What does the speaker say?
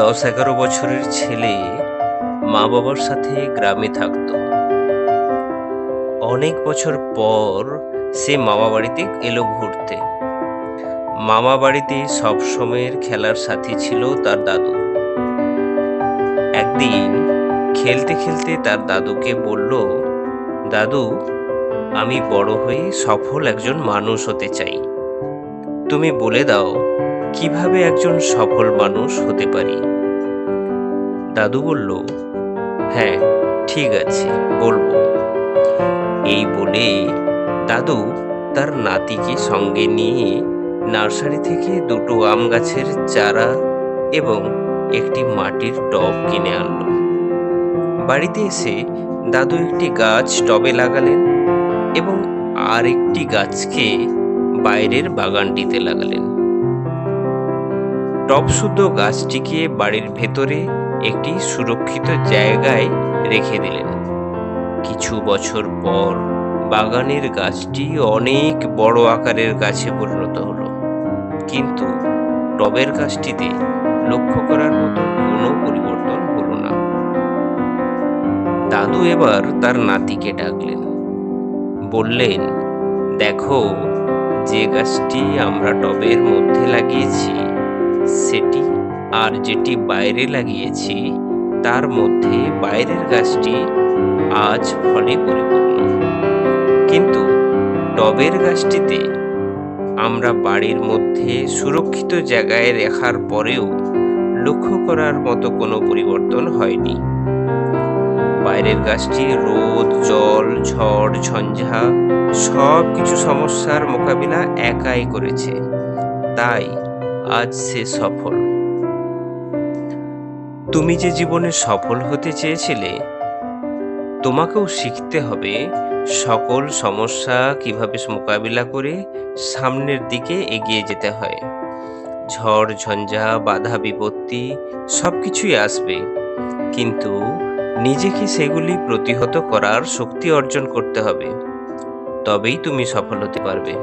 দশ এগারো বছরের ছেলে মা বাবার সাথে গ্রামে থাকতো। অনেক বছর পর সে মামা বাড়িতে এলো ঘুরতে। মামা বাড়িতে সব সময়ের খেলার সাথী ছিল তার দাদু। একদিন খেলতে খেলতে তার দাদুকে বলল, দাদু, আমি বড় হয়ে সফল একজন মানুষ হতে চাই। তুমি বলে দাও, কীভাবে একজন সফল মানুষ হতে পারি? দাদু বলল হ্যাঁ ঠিক আছে, বলব। এই বলে দাদু তার নাতিকে সঙ্গে নিয়ে নার্সারি থেকে দুটো আম গাছের চারা এবং একটি মাটির টব কিনে আনলো। বাড়িতে এসে দাদু একটি গাছ টবে লাগালেন এবং আর একটি গাছকে বাইরের বাগানটিতে লাগালেন। টবশুদ্ধ গাছটিকে বাড়ির ভেতরে একটি সুরক্ষিত জায়গায় রেখে দিলেন। কিছু বছর পর বাগানের গাছটি অনেক বড় আকারের গাছে পরিণত হলো। কিন্তু টবের গাছটিতে লক্ষ্য করার মতো কোনো পরিবর্তন হলো না। দাদু এবার তার নাতিকে ডাকলেন। বললেন, দেখো, যে গাছটি আমরা টবের মধ্যে লাগিয়েছি, সেটি আর যেটি বাইরে লাগিয়েছি, তার মধ্যে বাইরের গাছটি আজ ফলে পরিপূর্ণ। কিন্তু টবের গাছটিতে আমরা বাড়ির মধ্যে সুরক্ষিত জায়গায় রাখার পরেও লক্ষ্য করার মতো কোনো পরিবর্তন হয়নি। বাইরের গাছটি রোদ, জল, ঝড়, ঝঞ্ঝা সব কিছু সমস্যার মোকাবিলা একাই করেছে। তাই আজ সে সফল। তুমি যে জীবনে সফল হতে চেয়েছিলে, তোমাকেও শিখতে হবে সকল সমস্যা কীভাবে মোকাবিলা করে সামনের দিকে এগিয়ে যেতে হয়। ঝড়, ঝঞ্ঝা, বাধা, বিপত্তি সব কিছুই আসবে, কিন্তু নিজেকে সেগুলি প্রতিহত করার শক্তি অর্জন করতে হবে, তবেই তুমি সফল হতে পারবে।